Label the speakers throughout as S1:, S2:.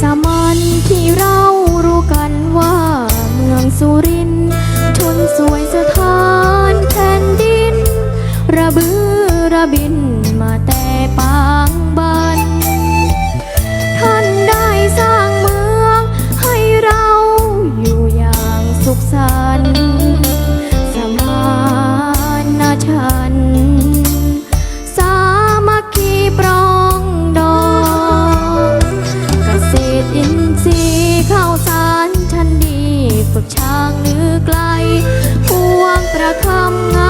S1: สมัญที่เรารู้กันว่าเมืองสุรินชนสวยสถานแผ่นดิน ระบือระบินมาแต่ปางบาน ฝึกช้างหรือไกลพวงประคำ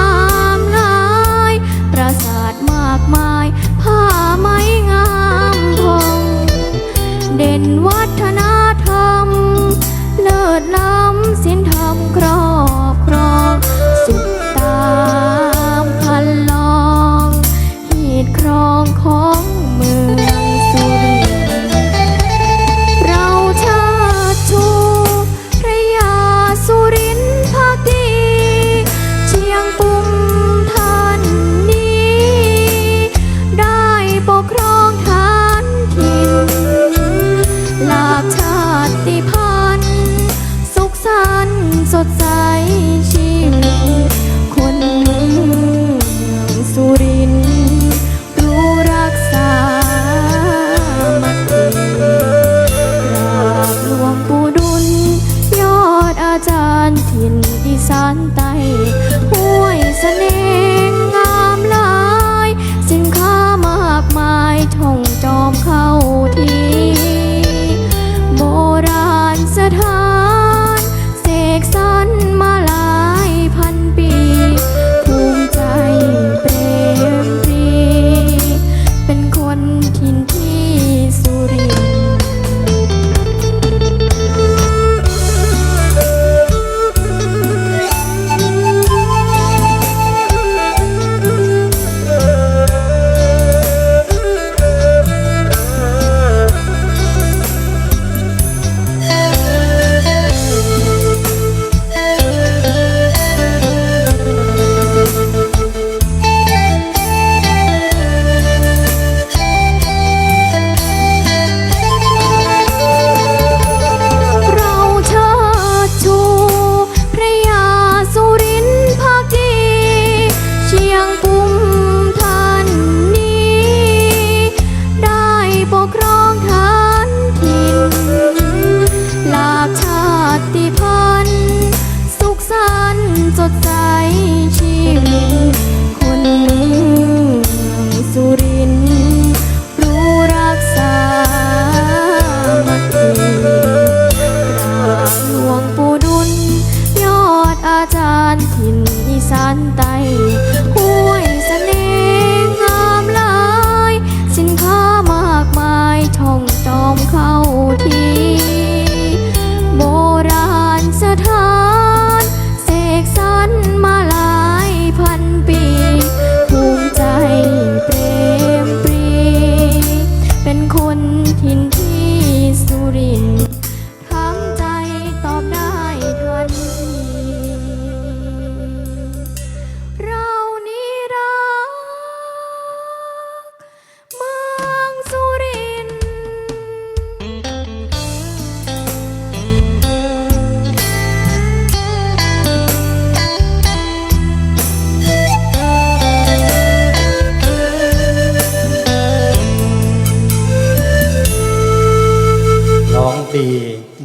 S1: сердца สดใสชีวิตคนเมืองสุรินทร์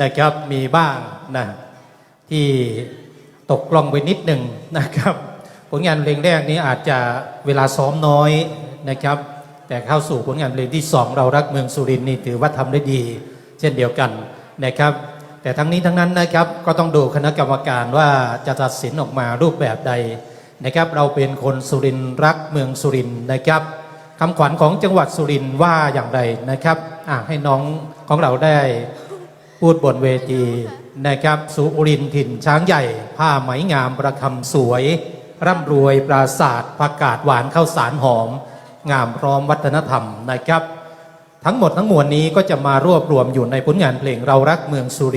S2: นะครับมีบ้างนะที่ตกกล่องไปนิดหนึ่งนะครับ ผลงานเพลงแรกนี้อาจจะเวลาซ้อมน้อยนะครับ แต่เข้าสู่ผลงานเพลงที่สองเรารักเมืองสุรินทร์นี่ถือว่าทำได้ดี เช่นเดียวกันนะครับ แต่ทั้งนี้ทั้งนั้นนะครับก็ต้องดูคณะกรรมการว่าจะตัดสินออกมารูปแบบใดนะครับ เราเป็นคนสุรินทร์รักเมืองสุรินทร์นะครับคำขวัญของจังหวัดสุรินทร์ว่าอย่างไรนะครับให้น้องของเราได้ พูดบนเวทีนะครับสุรินทร์ถิ่นช้างใหญ่ ผ้าไหมงามประคำสวย ร่ำรวยปราศาสตร์ผักกาดหวานข้าวสารหอม งามพร้อมวัฒนธรรมนะครับ ทั้งหมดทั้งมวลนี้ก็จะมารวบรวมอยู่ในผลงานเพลงเรารักเมืองสุรินทร์